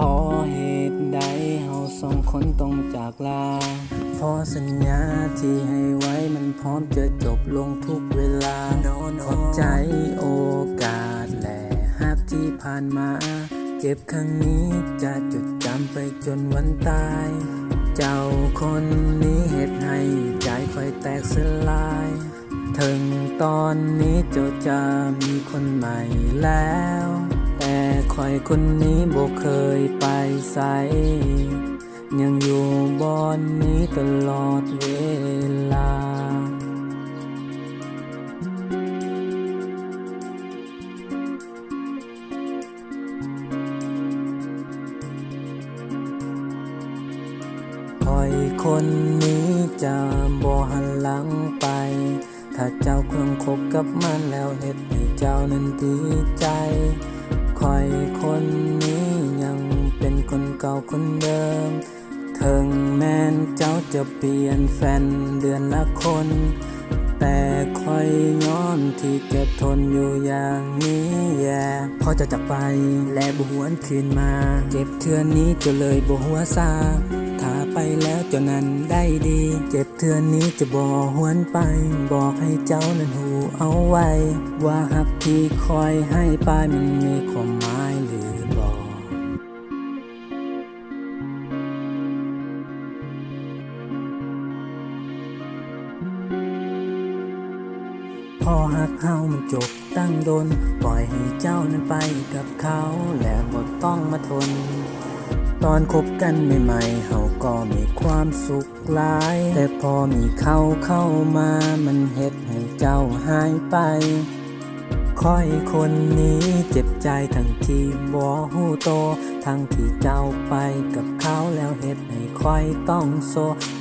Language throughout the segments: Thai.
พอเหตุใดเฮาสองคนต้องจากลาพอสัญญาที่ให้ไว้มันพร้อมจะจบลงทุกเวลาขอบใจโอกาสและฮักที่ผ่านมา เจ็บครั้งนี้จะจดจำไปจนวันตาย เจ้าคนนี้เหตุให้ใจค่อยแตกสลาย ถึงตอนนี้เจ้าจะมีคนใหม่แล้ว คอยคนนี้บ่เคยไปใสยังอยู่บอนนี้ตลอดเวลาคอยคนนี้จะบ่หันหลังไป ถ้าเจ้าเครื่องคบกับมันแล้วเหตุให้เจ้านั้นดีใจ คอยคนนี้ยังเป็นคนเก่าคนเดิมถึงแม้นเจ้าจะเปลี่ยนแฟนเดือนละคน แต่คอยย้อนที่จะทนอยู่อย่างนี้แย่พอจะจากไปและบหวนคืนมา เจ็บเทือนนี้จะเลยบหัวซาถ้า ไปแล้วเจ้านั้นได้ดี เจ็บเทือนนี้จะบ่หวนไป บอกให้เจ้านั้นหูเอาไว้ ว่าหักที่คอยให้ไปมันมีความหมายหรือบอพอหักเฮามันจบตั้งโดน ปล่อยให้เจ้านั้นไปกับเขา และบ่ต้องมาทน ตอนคบกันใหม่ๆเฮาก็มีความสุขหลาย แต่พอมีเขาเข้ามามันเฮ็ดให้เจ้าหายไปคอยคนนี้เจ็บใจทั้งที่บ่ฮู้โต ทั้งที่เจ้าไปกับเขาแล้วเฮ็ดให้คอยต้องโซ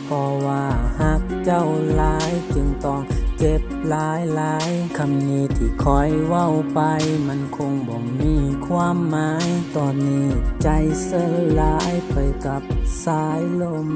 เพราะว่าหักเจ้าหลายจึงต้องเจ็บหลายหลายคำนี้ที่คอยเว้าไปมันคงบ่มี ความหมายตอนนี้ใจสลายไปกับสายลม